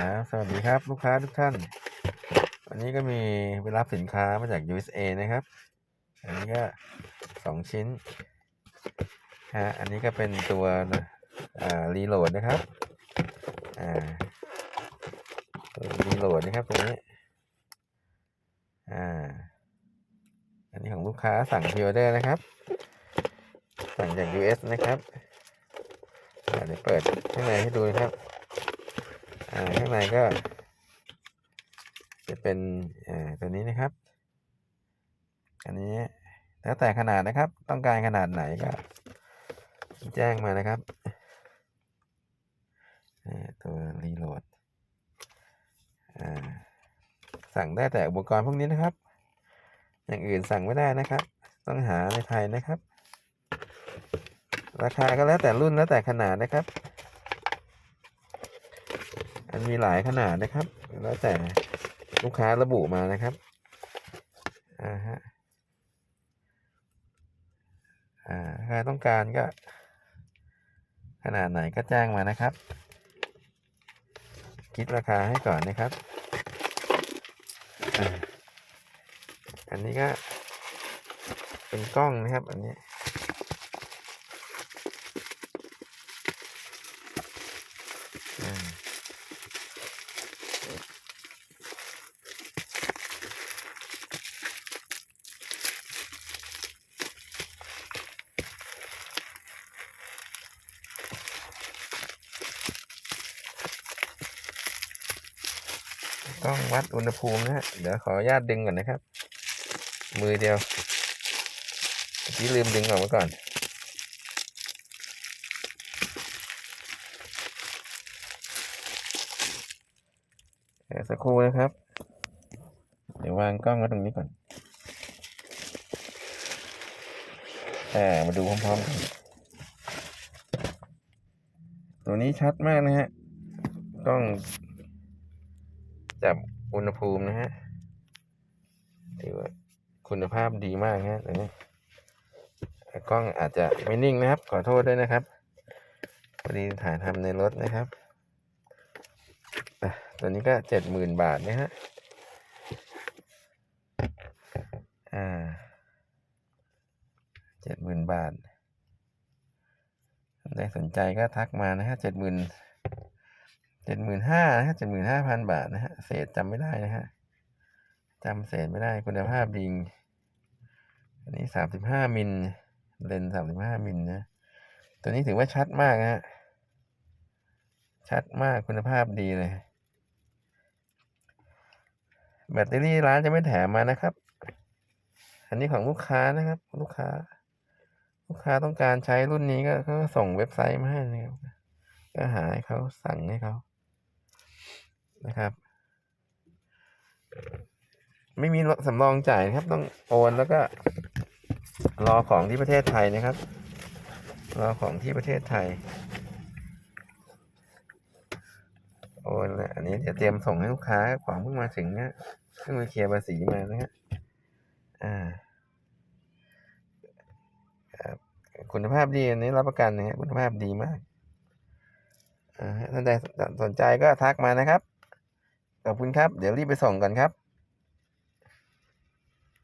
ครับสวัสดีครับลูกค้าทุกท่าน วันนี้ก็มีไปรับสินค้ามาจาก USA นะครับ อันนี้ก็สองชิ้นฮะอันนี้ก็เป็นตัวอ่ารีโหลดนะครับอ่ารีโหลดนะครับตัวนี้อ่าอันนี้ของลูกค้าสั่งพิออเดอร์นะครับ สั่งจาก US นะครับเดี๋ยวเปิดข้างในให้ดูนะครับ ข้างในก็ จะเป็นตัวนี้นะครับ อันนี้แล้วแต่ขนาดนะครับ ต้องการขนาดไหนก็ แจ้งมานะครับตัวรีโหลดสั่งได้แต่อุปกรณ์พวกนี้นะครับ อย่างอื่นสั่งไม่ได้นะครับ ต้องหาในไทยนะครับ ราคาก็แล้วแต่รุ่นแล้วแต่ขนาดนะครับ มันมีหลายขนาดนะครับ แล้วแต่ลูกค้าระบุมานะครับ อ่าฮะ อ่าใครต้องการก็ ขนาดไหนก็แจ้งมานะครับ คิดราคาให้ก่อนนะครับอ่าอันนี้ก็เป็นกล้องนะครับ อันนี้ ต้องวัดอุณหภูมินะฮะ เดี๋ยวขออนุญาตดึงก่อนนะครับ มือเดียวเมื่อกี้ลืมดึงออกมาก่อน สักครู่นะครับ เดี๋ยววางกล้องไว้ตรงนี้ก่อน อ่า มาดูพร้อมๆกันตัวนี้ชัดมากนะฮะ กล้อง จับอุณหภูมินะฮะถือว่าคุณภาพดีมากฮะตัวนี้กล้องอาจจะไม่นิ่งนะครับ ขอโทษด้วยนะครับพอดีถ่ายทำในรถนะครับตัวนี้ก็เจ็ดหมื่นบาทนะฮะอ่าเจ็ดหมื่นบาทท่านใดสนใจก็ทักมานะฮะเจ็ดหมื่น เจ็ดหมื่นห้านะฮะเจ็ดหมื่นห้าพันบาทนะฮะ เศษจำไม่ได้นะฮะจำเศษไม่ได้คุณภาพดีอันนี้สามสิบห้ามิล เลนสามสิบห้ามิลนะ ตัวนี้ถือว่าชัดมากนะฮะ ชัดมากคุณภาพดีเลย แบตเตอรี่ร้านจะไม่แถมมานะครับ อันนี้ของลูกค้านะครับ ลูกค้า ลูกค้าต้องการใช้รุ่นนี้ก็ก็ส่งเว็บไซต์มาให้นะครับก็หาให้เขาสั่งให้เขา นะครับ ไม่มีสำรองจ่ายนะครับ ต้องโอนแล้วก็ รอของที่ประเทศไทยนะครับ รอของที่ประเทศไทย โอนแล้วอันนี้เดี๋ยวเตรียมส่งให้ลูกค้าของเพิ่งมาถึงนะเพิ่งมาเคลียร์ภาษีมานะฮะอ่าครับคุณภาพดีอันนี้รับประกันนะฮะคุณภาพดีมากอ่าท่านใดสนใจก็ทักมานะครับ ขอบคุณครับ เดี๋ยวรีบไปส่งกันครับ